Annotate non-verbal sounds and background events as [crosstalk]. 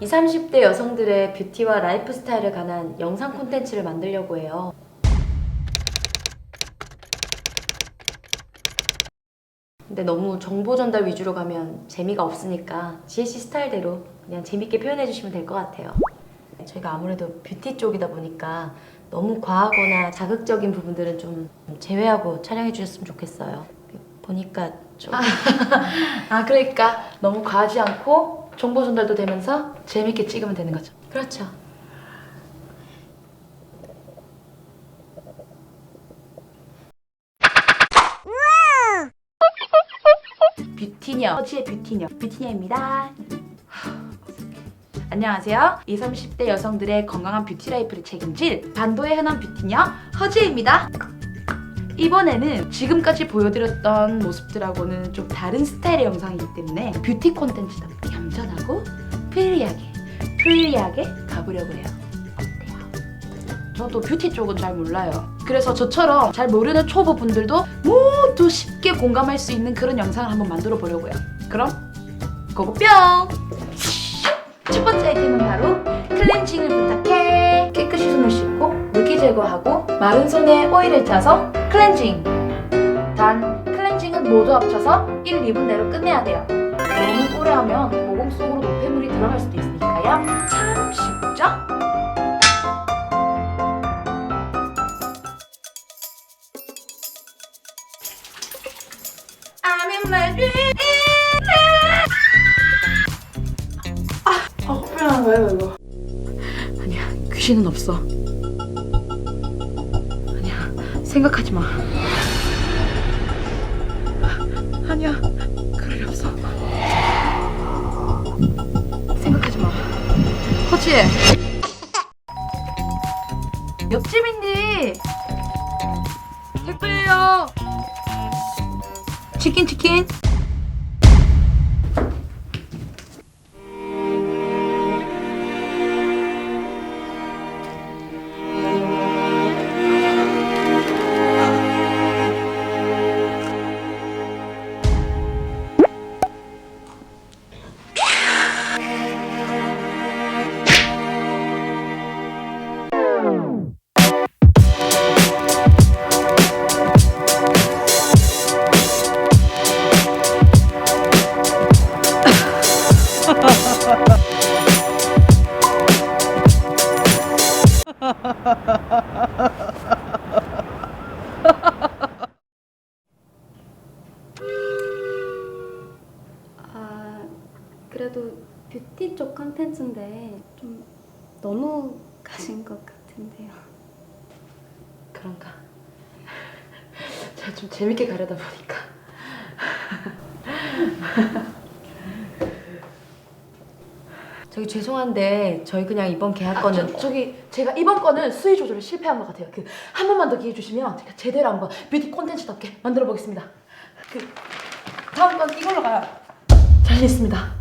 20, 30대 여성들의 뷰티와 라이프 스타일에 관한 영상 콘텐츠를 만들려고 해요. 근데 너무 정보 전달 위주로 가면 재미가 없으니까 지혜씨 스타일대로 그냥 재밌게 표현해 주시면 될 것 같아요. 저희가 아무래도 뷰티 쪽이다 보니까 너무 과하거나 자극적인 부분들은 좀 제외하고 촬영해 주셨으면 좋겠어요. 보니까 좀 [laughs] 아 그러니까 너무 과하지 않고 정보 전달도 되면서 재밌게 찍으면 되는 거죠. 그렇죠. 뷰티녀 허지의 뷰티녀 뷰티녀입니다. 안녕하세요. 20, 30대 여성들의 건강한 뷰티 라이프를 책임질 반도의 흔한 뷰티녀 허지입니다. 이번에는 지금까지 보여드렸던 모습들하고는 좀 다른 스타일의 영상이기 때문에 뷰티 콘텐츠답게 얌전하고 프리하게 프리하게 가보려고 해요. 저도 뷰티 쪽은 잘 몰라요. 그래서 저처럼 잘 모르는 초보분들도 모두 쉽게 공감할 수 있는 그런 영상을 한번 만들어 보려고요. 그럼 고고뿅! 첫 번째 아이템은 바로 클렌징을 부탁해. 깨끗이 손을 씻고 물기 제거하고 마른 손에 오일을 짜서 클렌징. 단 클렌징은 모두 합쳐서 1, 2분 내로 끝내야 돼요. 너무 오래 하면 모공 속으로 노폐물이 들어갈 수도 있으니까요. 참 쉽죠? My dream. 아, 거예요, 이거. 아니야, 귀신은 없어. 아니야, 생각하지 마. 아니야, 허지. 옆집인데. 택배예요. 치킨 치킨. [laughs] 아, 그래도 뷰티 쪽 컨텐츠인데 좀 너무 가신 것 같은데요. 그런가. [laughs] 제가 좀 재밌게 가려다 보니까. [laughs] 저기 죄송한데 저희 그냥 이번 계약건은 저, 저기 제가 이번 거는 수위 조절에 실패한 것 같아요. 그 한 번만 더 기회 주시면 제가 제대로 한번 뷰티 콘텐츠답게 만들어 보겠습니다. 그 다음 건 이걸로 가요. 잘 됐습니다.